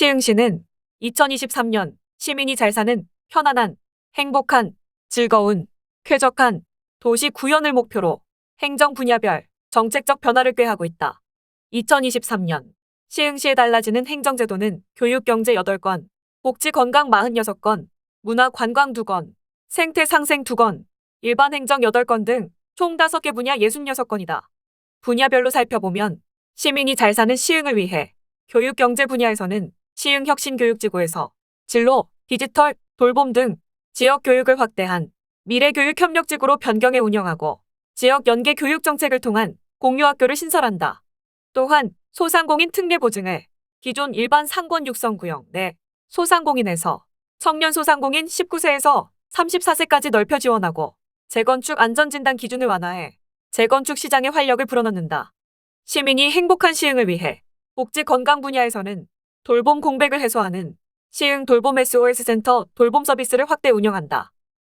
시흥시는 2023년 시민이 잘 사는 편안한, 행복한, 즐거운, 쾌적한 도시 구현을 목표로 행정 분야별 정책적 변화를 꾀하고 있다. 2023년 시흥시에 달라지는 행정제도는 교육 경제 8건, 복지 건강 46건, 문화 관광 2건, 생태 상생 2건, 일반 행정 8건 등 총 5개 분야 66건이다. 분야별로 살펴보면 시민이 잘 사는 시흥을 위해 교육 경제 분야에서는 시흥 혁신교육지구에서 진로, 디지털, 돌봄 등 지역 교육을 확대한 미래교육협력지구로 변경해 운영하고 지역 연계 교육 정책을 통한 공유학교를 신설한다. 또한 소상공인 특례 보증을 기존 일반 상권 육성구역 내 소상공인에서 청년 소상공인 19세에서 34세까지 넓혀 지원하고 재건축 안전진단 기준을 완화해 재건축 시장에 활력을 불어넣는다. 시민이 행복한 시흥을 위해 복지 건강 분야에서는 돌봄 공백을 해소하는 시흥 돌봄 SOS 센터 돌봄 서비스를 확대 운영한다.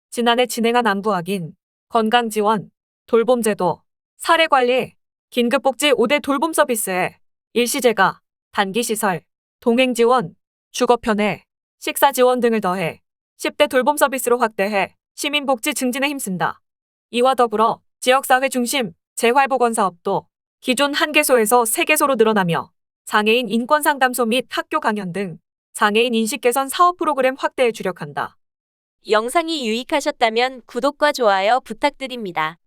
지난해 진행한 안부확인, 건강 지원, 돌봄 제도, 사례 관리, 긴급복지 5대 돌봄 서비스에 일시재가, 단기시설, 동행 지원, 주거편애, 식사 지원 등을 더해 10대 돌봄 서비스로 확대해 시민복지 증진에 힘쓴다. 이와 더불어 지역사회 중심 재활보건 사업도 기존 1개소에서 3개소로 늘어나며 장애인 인권상담소 및 학교 강연 등 장애인 인식 개선 사업 프로그램 확대에 주력한다. 영상이 유익하셨다면 구독과 좋아요 부탁드립니다.